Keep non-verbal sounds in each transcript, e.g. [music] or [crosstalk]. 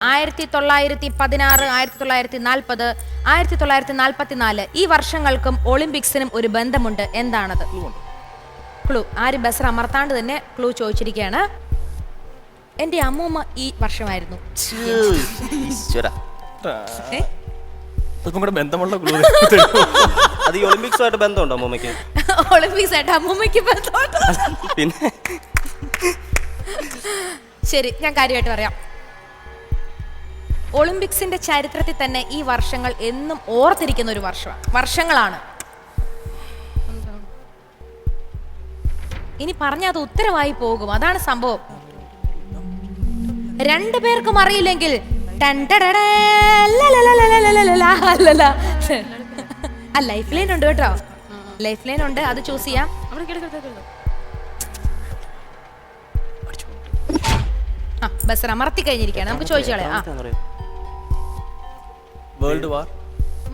ആയിരത്തി തൊള്ളായിരത്തി പതിനാറ് ആയിരത്തി തൊള്ളായിരത്തി നാൽപ്പത് ആയിരത്തി തൊള്ളായിരത്തി നാൽപ്പത്തി നാല് ഈ വർഷങ്ങൾക്കും ഒളിമ്പിക്സിനും ഒരു ബന്ധമുണ്ട്. എന്താണത്? ക്ലൂ ആര് ബസർ അമർത്താണ്ട് തന്നെ ക്ലൂ ചോദിച്ചിരിക്കുകയാണ് എന്റെ അമ്മൂമ്മ ഈ വർഷമായിരുന്നു. ഈശ്വര. ഏ? അല്പം കൂടെ ബന്ധമുള്ള ക്ലൂ [laughs] അത് ഈ ഒളിമ്പിക്സുമായിട്ട് ബന്ധമുണ്ടോ അമ്മൂമ്മയ്ക്ക്? [laughs] ഒളിമ്പിക്സ് ആയിട്ട് അമ്മൂമ്മയ്ക്ക് ബന്ധമുണ്ട്. പിന്നെ? ശരി ഞാൻ കാര്യമായിട്ട് പറയാം. ഒളിമ്പിക്സിന്റെ ചരിത്രത്തിൽ തന്നെ ഈ വർഷങ്ങൾ എന്നും ഓർത്തിരിക്കുന്ന ഒരു വർഷമാണ് വർഷങ്ങളാണ് ഇനി പറഞ്ഞാൽ അത് ഉത്തരമായി പോകും അതാണ് സംഭവം രണ്ടു പേർക്കും അറിയില്ലെങ്കിൽ ലൈഫ് ലൈൻ ഉണ്ട് കേട്ടോ ലൈഫ് ലൈൻ ഉണ്ട് അത് ചൂസ് ചെയ്യാം ആ ബസ് അമർത്തി കഴിഞ്ഞിരിക്കുകയാണ് നമുക്ക് ചോദിച്ചു വേൾഡ് വാർ.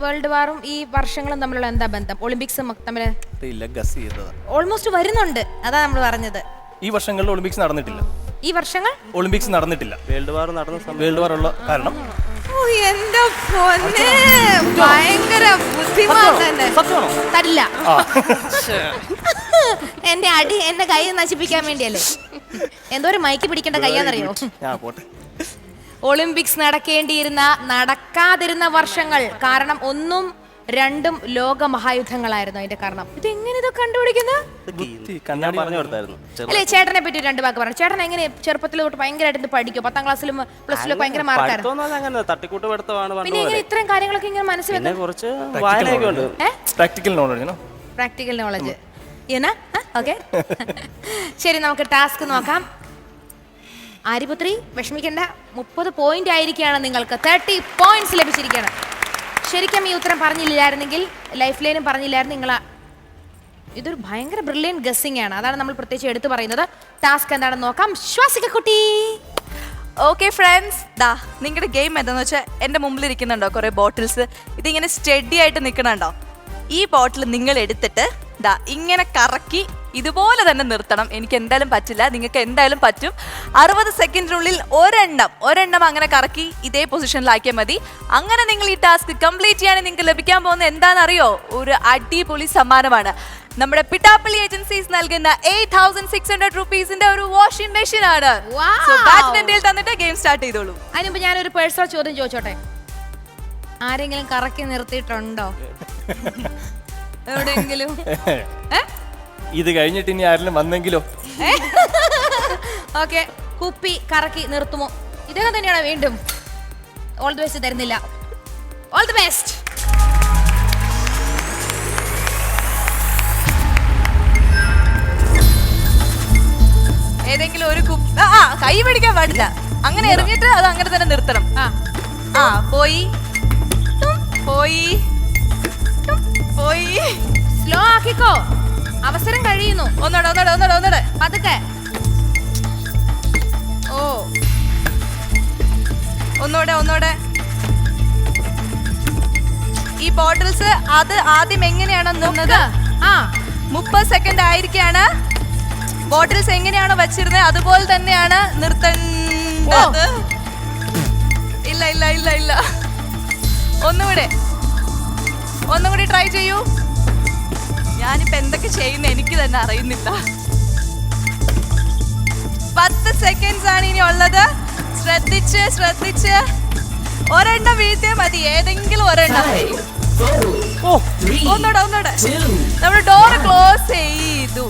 വേൾഡ് വാറും ഈ വർഷങ്ങളും തമ്മിലുള്ള എന്താ ബന്ധം? ഒളിമ്പിക്സും തമ്മിൽ അറിയില്ല ഗസ് ചെയ്തതാണ് ഓൾമോസ്റ്റ് വരുന്നുണ്ട്. അതാ നമ്മൾ പറഞ്ഞത്. ഈ വർഷങ്ങളിൽ ഒളിമ്പിക്സ് നടന്നിട്ടില്ല. ഈ വർഷങ്ങൾ? ഒളിമ്പിക്സ് നടന്നിട്ടില്ല. വേൾഡ് വാർ നടന്ന സമയം വേൾഡ് വാർ ഉള്ള കാരണം? ഓ, എന്റെ പൊന്നെ. ഭയങ്കര ബുദ്ധിമാൻ തന്നെ. സത്യമാണോ? തരില്ല [laughs] എന്റെ അടി എന്റെ കൈ നശിപ്പിക്കാൻ വേണ്ടിയല്ലേ? എന്തോ ഒരു മൈക്ക് പിടിക്കേണ്ട കയ്യാന്നറിയോ? പോട്ടെ. ഒളിമ്പിക്സ് നടക്കേണ്ടിയിരുന്ന നടക്കാതിരുന്ന വർഷങ്ങൾ. കാരണം ഒന്നും രണ്ടും ലോക മഹായുദ്ധങ്ങളായിരുന്നു അതിന്റെ കാരണം. ഇത് എങ്ങനെ ഇത് കണ്ടുപിടിക്കുന്നത് അല്ലെ ചേട്ടനെ പറ്റി രണ്ട് വാക്ക് പറഞ്ഞു. ചേട്ടൻ എങ്ങനെ ചെറുപ്പത്തിൽ തൊട്ട് ഭയങ്കരമായിട്ട് ഇത് പഠിക്കും? പത്താം ക്ലാസ്സിലും പ്ലസ് ടു ഭയങ്കര മാർക്കായിരുന്നു തട്ടിക്കൂട്ട് പണ്ട് പിന്നെ എങ്ങനെ ഇത്രയും കാര്യങ്ങളൊക്കെ ഇങ്ങനെ മനസ്സിലാക്കി കുറച്ച് വായനയൊക്കെ ഉണ്ട്. Practical knowledge practical knowledge okay. ശരി നമുക്ക് ടാസ്ക് നോക്കാം. ആര്യപുത്രി വിഷമിക്കേണ്ട. മുപ്പത് പോയിന്റ് ആയിരിക്കുകയാണ് നിങ്ങൾക്ക്. തേർട്ടി പോയിന്റ്സ് ലഭിച്ചിരിക്കുകയാണ്. ശരിക്കും ഈ ഉത്തരം പറഞ്ഞില്ലായിരുന്നെങ്കിൽ ലൈഫ് ലൈനും പറഞ്ഞില്ലായിരുന്നു. നിങ്ങൾ ഇതൊരു ഭയങ്കര ബ്രില്യൻ ഗസ്സിംഗ് ആണ്. അതാണ് നമ്മൾ പ്രത്യേകിച്ച് എടുത്തു പറയുന്നത്. ടാസ്ക് എന്താണെന്ന് നോക്കാം. ശ്വാസിക കുട്ടി. ഓക്കെ ഫ്രണ്ട്സ് ദാ നിങ്ങളുടെ ഗെയിം എന്താണെന്ന് വെച്ചാൽ എന്റെ മുമ്പിൽ ഇരിക്കുന്നുണ്ടോ കുറേ ബോട്ടിൽസ് ഇതിങ്ങനെ സ്റ്റഡി ആയിട്ട് നിൽക്കണുണ്ടോ ഈ ബോട്ടിൽ നിങ്ങൾ എടുത്തിട്ട് ദാ ഇങ്ങനെ കറക്കി ഇതുപോലെ തന്നെ നിർത്തണം. എനിക്ക് എന്തായാലും പറ്റില്ല. നിങ്ങൾക്ക് എന്തായാലും പറ്റും. അറുപത് സെക്കൻഡിനുള്ളിൽ ഒരെണ്ണം ഒരെണ്ണം അങ്ങനെ കറക്കി ഇതേ പൊസിഷനിലാക്കിയാൽ മതി. അങ്ങനെ നിങ്ങൾ ഈ ടാസ്ക് കംപ്ലീറ്റ് ചെയ്യാൻ നിങ്ങൾക്ക് ലഭിക്കാൻ പോകുന്ന എന്താണെന്നറിയോ? ഒരു അടിപൊളി സമ്മാനമാണ്. നമ്മുടെ പിട്ടാപ്പള്ളി ഏജൻസീസ് നൽകുന്ന എയ്റ്റ് തൗസൻഡ് സിക്സ് ഹൺഡ്രഡ് റുപ്പീസിന്റെ ഒരു വാഷിംഗ് മെഷീൻ ആണ്. തന്നിട്ട് ഗെയിം സ്റ്റാർട്ട് ചെയ്തോളൂ. അതിനുമ്പ് ഞാനൊരു പേഴ്സണൽ ചോദ്യം ചോദിച്ചോട്ടെ? ആരെങ്കിലും കറക്കി നിർത്തിയിട്ടുണ്ടോ? [laughs] എവിടെയെങ്കിലും? [laughs] ഏ? ഇത് കഴിഞ്ഞിട്ട് ഇനി ആരെങ്കിലും വന്നെങ്കിലോ? [laughs] ഓക്കെ. കുപ്പി കറക്കി നിർത്തുമോ? ഇദ്ദേഹം തന്നെയാണ് വീണ്ടും. ഓൾ ദി ബെസ്റ്റ് തരുന്നില്ല. ഓൾ ദി ബെസ്റ്റ് ഏതെങ്കിലും ഒരു കുപ്പി ആ, ആ കൈ പിടിക്കാൻ പാടില്ല. അങ്ങനെ എറിഞ്ഞിട്ട് അത് അങ്ങനെ തന്നെ നിർത്തണം. ആ. ആ പോയി. സ്ലോ ആക്കിക്കോ അവസരം കഴിയുന്നു. ഒന്നോടെ ഒന്നോടെ ഒന്നോടെ ഒന്നോടെ. പതുക്കെ. ഓ. ഒന്നോടെ ഒന്നോടെ. ഈ ബോട്ടിൽസ് അത് ആദ്യം എങ്ങനെയാണോ നിന്നത്? ആ. മുപ്പത് സെക്കൻഡ് ആയിരിക്കാണ്. ബോട്ടിൽസ് എങ്ങനെയാണോ വെച്ചിരുന്നത്? അതുപോലെ തന്നെയാണ് നിർത്തേണ്ടത്. ഇല്ല ഇല്ല ഇല്ല ഇല്ല. ഒന്നുകൂടെ. ഒന്നുകൂടി ട്രൈ ചെയ്യൂ. ഞാനിപ്പോ എന്തൊക്കെ ചെയ്യുന്ന എനിക്ക് തന്നെ അറിയുന്നില്ല. പത്ത് സെക്കൻഡ്സ് ആണ് ഇനി ഉള്ളത്. ശ്രദ്ധിച്ച് ശ്രദ്ധിച്ച്. ഒരെണ്ണം വീഴ്ത്തിയാൽ മതി. ഏതെങ്കിലും ഒരെണ്ണം ഒന്നോടെ ഒന്നോടെ നമ്മൾ ഡോർ ക്ലോസ് ചെയ്തു.